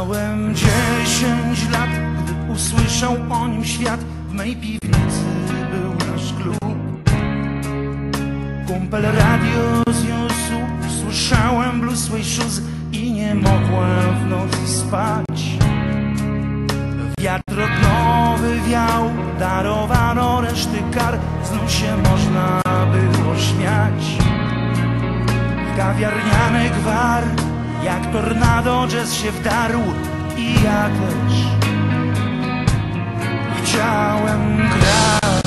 Miałem dziesięć lat, gdy usłyszał o nim świat. W mej piwnicy był nasz klub. Kumpel radio zniósł, słyszałem Blue Shoes I nie mogłem w nocy spać. Wiatr od nowy wiał, darowano reszty kar. Znów się można było śmiać. Kawiarniany gwar jak tornado jazz się wdarł I ja też. Chciałem grać.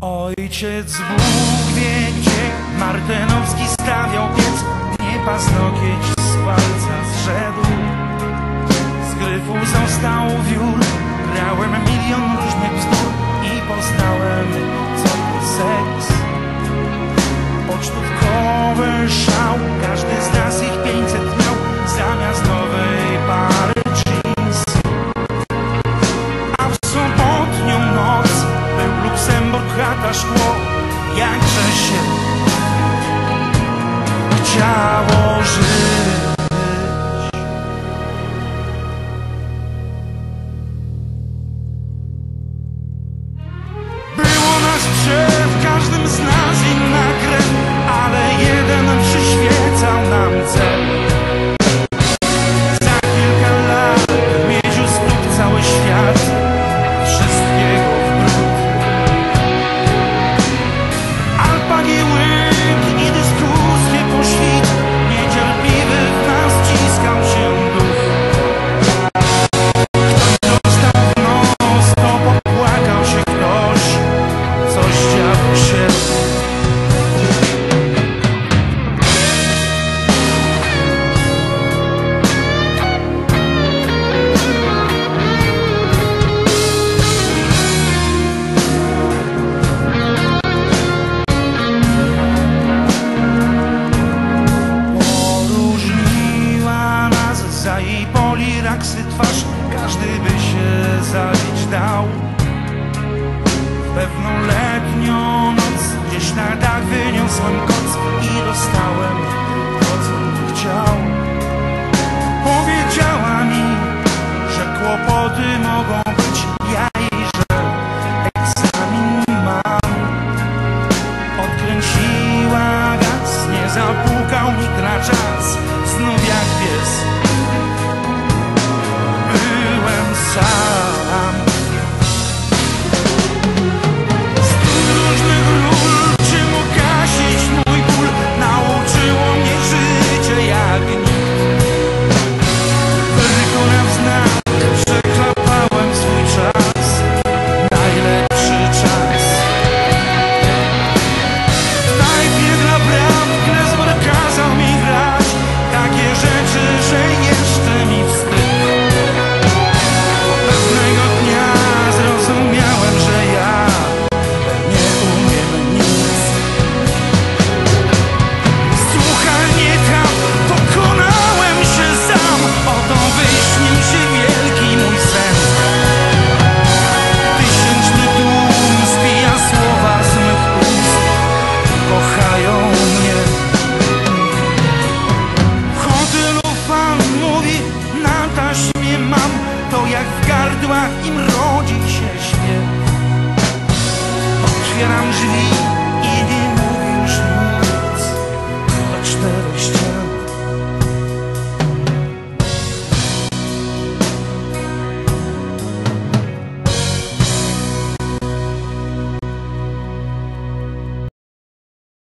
Ojciec Bóg wie gdzie Martynowski stawiał piec. Nie paznokieć z palca zszedł. Z gryfu został wiór. Grałem milion różnych bzdur I poznałem seks. Pocztówkowy szał Każdy z nas ich 500 miał Zamiast nowej pary jeans. A w sobotnią noc Był Luksemburg, chata, szkło Jakże się Chciało żyć twarz Każdy by się zabić dał. W pewną letnią noc Gdzieś na dach wyniosłem koc I dostałem to, co chciał. Powiedziała mi, że kłopoty mogą